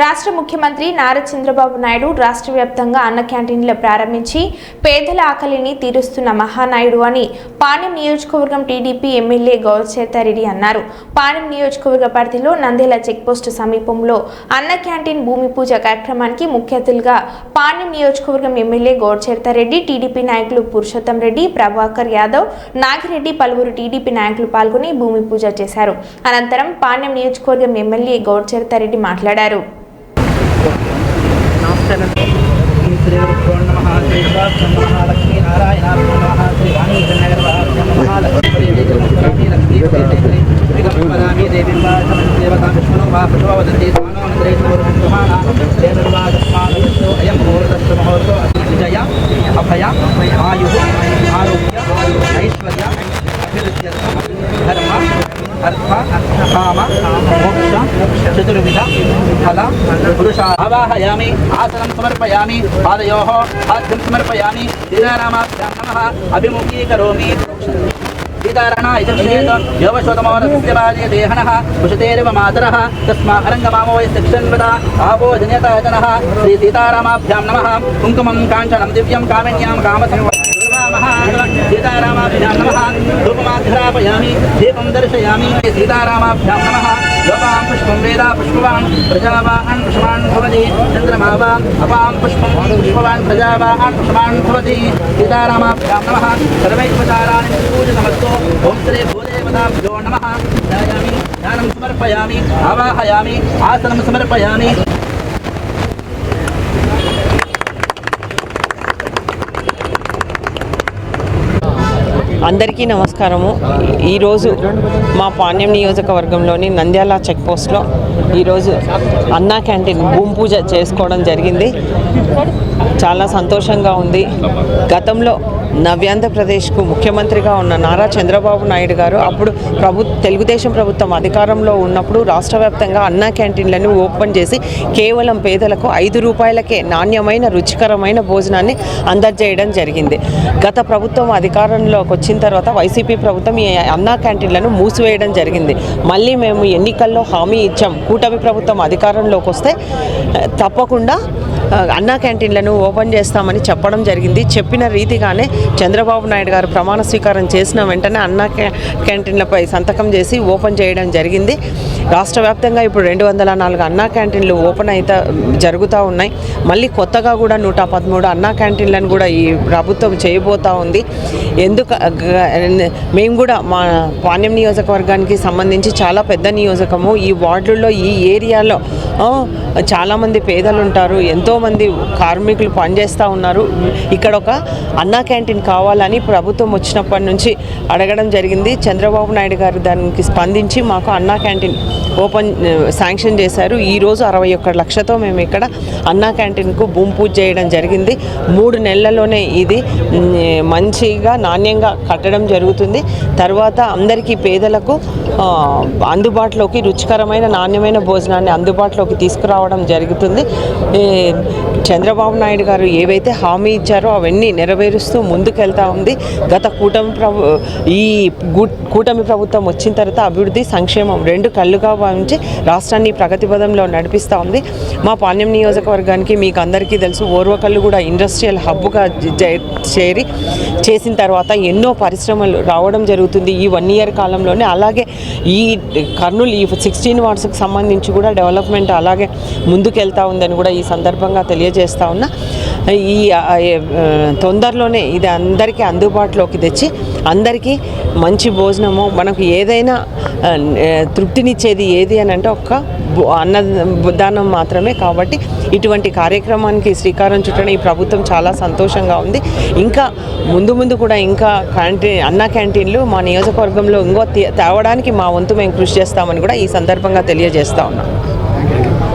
రాష్ట్ర ముఖ్యమంత్రి నారా చంద్రబాబు నాయుడు రాష్ట్ర వ్యాప్తంగా అన్న క్యాంటీన్లు ప్రారంభించి పేదల ఆకలిని తీరుస్తున్న మహానాయుడు అని పాణ్యం నియోజకవర్గం టీడీపీ ఎమ్మెల్యే గౌరచేతారెడ్డి అన్నారు. పాణ్యం నియోజకవర్గ పరిధిలో నందేల చెక్పోస్ట్ సమీపంలో అన్న క్యాంటీన్ భూమి పూజ కార్యక్రమానికి ముఖ్య అతిథులుగా పాణ్యం నియోజకవర్గం ఎమ్మెల్యే గౌరచేతారెడ్డి టీడీపీ నాయకులు పురుషోత్తం రెడ్డి ప్రభాకర్ యాదవ్ నాగిరెడ్డి పలువురు టీడీపీ నాయకులు పాల్గొని భూమి పూజ చేశారు. అనంతరం పాణ్యం నియోజకవర్గం ఎమ్మెల్యే గౌరచేతారెడ్డి మాట్లాడారు. चरण श्रीगुरुभ्यो नमः श्रीवाभ्यो नमः लक्ष्मीनारायणाभ्यो नमः श्रीवाणीजनगरभाभ्यो नमः लक्ष्मीपदे लक्ष्मीपदे वा देवतां विष्णुं वा पुष्पो वदन्ति स्वानो मन्त्रे अभय आयुः आरोग्य ऐश्वर्य अभिवृद्ध्यर्थं धर्म ಅರ್ಥ ಕಾಮ ಮೋಕ್ಷ ಚತುರ್ವಿಧ ಫಲ ಪುರುಷ ಆವಾಹಯಾಮಿ ಆಸನಂ ಸಮರ್ಪಯಾಮಿ ಪಾದಯೋ ಆದ್ಯಂ ಸಮರ್ಪಯಾಮಿ ಸೀತಾರಾಮಾಭ್ಯಾಂ ನಮಃ ಅಭಿಮುಖೀಕರೋಮಿ ಸೀತಾರಾಣ ಇತಕ್ಷೇತ ಯೋಮಶೋತಮೋರಸ್ಯವಾಜಯ ದೇಹನಃ ಕುಶತೇರಿವ ಮಾತರಃ ತಸ್ಮಾ ಅರಂಗಮಾಮೋ ವೈ ಸಕ್ಷನ್ವದ ಆಪೋ ಜನತಾ ಜನಃ ಶ್ರೀ ಸೀತಾರಾಮಾಭ್ಯಾಂ ನಮಃ ಕುಂಕುಮಂ ಕಾಂಚನಂ ದಿವ್ಯಂ ಕಾಮಿನ್ಯಾಂ ಕಾಮಸಂವ नमः। सीतारामाभ्यां नमः। धूपमाध्रापयामि दीपं दर्शयामि। सीतारामाभ्यां नमः। लोपां पुष्पं वेदा पुष्पवान् प्रजावाहन् पुष्पान् भवति। चन्द्रमा वा अपां पुष्पं पुष्पवान् प्रजावाहन् पुष्पान् भवति। सीतारामाभ्यां అందరికీ నమస్కారము. ఈరోజు మా పాణ్యం నియోజకవర్గంలోని నంద్యాల చెక్ పోస్ట్లో ఈరోజు అన్నా క్యాంటీన్ భూమి పూజ చేసుకోవడం జరిగింది. చాలా సంతోషంగా ఉంది. గతంలో నవ్యాంధ్రప్రదేశ్కు ముఖ్యమంత్రిగా ఉన్న నారా చంద్రబాబు నాయుడు గారు అప్పుడు ప్రభు తెలుగుదేశం ప్రభుత్వం అధికారంలో ఉన్నప్పుడు రాష్ట్ర వ్యాప్తంగా అన్నా క్యాంటీన్లను ఓపెన్ చేసి కేవలం పేదలకు ఐదు రూపాయలకే నాణ్యమైన రుచికరమైన భోజనాన్ని అందజేయడం జరిగింది. గత ప్రభుత్వం అధికారంలోకి వచ్చిన తర్వాత వైసీపీ ప్రభుత్వం ఈ అన్నా క్యాంటీన్లను మూసివేయడం జరిగింది. మళ్ళీ మేము ఎన్నికల్లో హామీ ఇచ్చాం. కూటమి ప్రభుత్వం అధికారంలోకి వస్తే తప్పకుండా అన్నా క్యాంటీన్లను ఓపెన్ చేస్తామని చెప్పడం జరిగింది. చెప్పిన రీతిగానే చంద్రబాబు నాయుడు గారు ప్రమాణ స్వీకారం చేసిన వెంటనే అన్నా క్యాంటీన్లపై సంతకం చేసి ఓపెన్ చేయడం జరిగింది. రాష్ట్ర వ్యాప్తంగా ఇప్పుడు రెండు వందల నాలుగు అన్నా క్యాంటీన్లు ఓపెన్ అయితే జరుగుతూ ఉన్నాయి. మళ్ళీ కొత్తగా కూడా నూట పదమూడు అన్నా క్యాంటీన్లను కూడా ఈ ప్రభుత్వం చేయబోతూ ఉంది. ఎందుకు మేము కూడా మా పాణ్యం నియోజకవర్గానికి సంబంధించి చాలా పెద్ద నియోజకము. ఈ వార్డుల్లో ఈ ఏరియాలో చాలామంది పేదలు ఉంటారు ఎంతోమంది కార్మికులు పనిచేస్తూ ఉన్నారు. ఇక్కడ ఒక అన్నా క్యాంటీన్ కావాలని ప్రభుత్వం వచ్చినప్పటి నుంచి అడగడం జరిగింది. చంద్రబాబు నాయుడు గారు దానికి స్పందించి మాకు అన్నా క్యాంటీన్ ఓపెన్ శాంక్షన్ చేశారు. ఈరోజు అరవై ఒక్క లక్షతో మేము ఇక్కడ అన్నా క్యాంటీన్కు భూమి పూజ చేయడం జరిగింది. మూడు నెలల్లోనే ఇది మంచిగా నాణ్యంగా కట్టడం జరుగుతుంది. తర్వాత అందరికీ పేదలకు అందుబాటులోకి రుచికరమైన నాణ్యమైన భోజనాన్ని అందుబాటులో అందుబాటులోకి తీసుకురావడం జరుగుతుంది. చంద్రబాబు నాయుడు గారు ఏవైతే హామీ ఇచ్చారో అవన్నీ నెరవేరుస్తూ ముందుకెళ్తా ఉంది. గత కూటమి ప్రభు ఈ కూటమి ప్రభుత్వం వచ్చిన తర్వాత అభివృద్ధి సంక్షేమం రెండు కళ్ళుగా భావించి రాష్ట్రాన్ని ప్రగతి పదంలో నడిపిస్తూ ఉంది. మా పాణ్యం నియోజకవర్గానికి మీకు అందరికీ తెలుసు ఓర్వకల్లు కూడా ఇండస్ట్రియల్ హబ్గా చేరి చేసిన తర్వాత ఎన్నో పరిశ్రమలు రావడం జరుగుతుంది. ఈ వన్ ఇయర్ కాలంలోనే అలాగే ఈ కర్నూలు ఈ సిక్స్టీన్ వార్డ్స్కి సంబంధించి కూడా డెవలప్మెంట్ అలాగే ముందుకెళ్తా ఉందని కూడా ఈ సందర్భంగా తెలియజేస్తా ఉన్నా. ఈ తొందరలోనే ఇది అందరికీ అందుబాటులోకి తెచ్చి అందరికీ మంచి భోజనము మనకు ఏదైనా తృప్తినిచ్చేది ఏది అని అంటే ఒక్క అన్నదానం మాత్రమే కాబట్టి ఇటువంటి కార్యక్రమానికి శ్రీకారం చుట్టడం ఈ ప్రభుత్వం చాలా సంతోషంగా ఉంది. ఇంకా ముందు ముందు కూడా ఇంకా క్యాంటీన్ అన్న క్యాంటీన్లు మా నియోజకవర్గంలో ఇంకో తేవడానికి మా వంతు మేము కృషి చేస్తామని కూడా ఈ సందర్భంగా తెలియజేస్తా ఉన్నాం.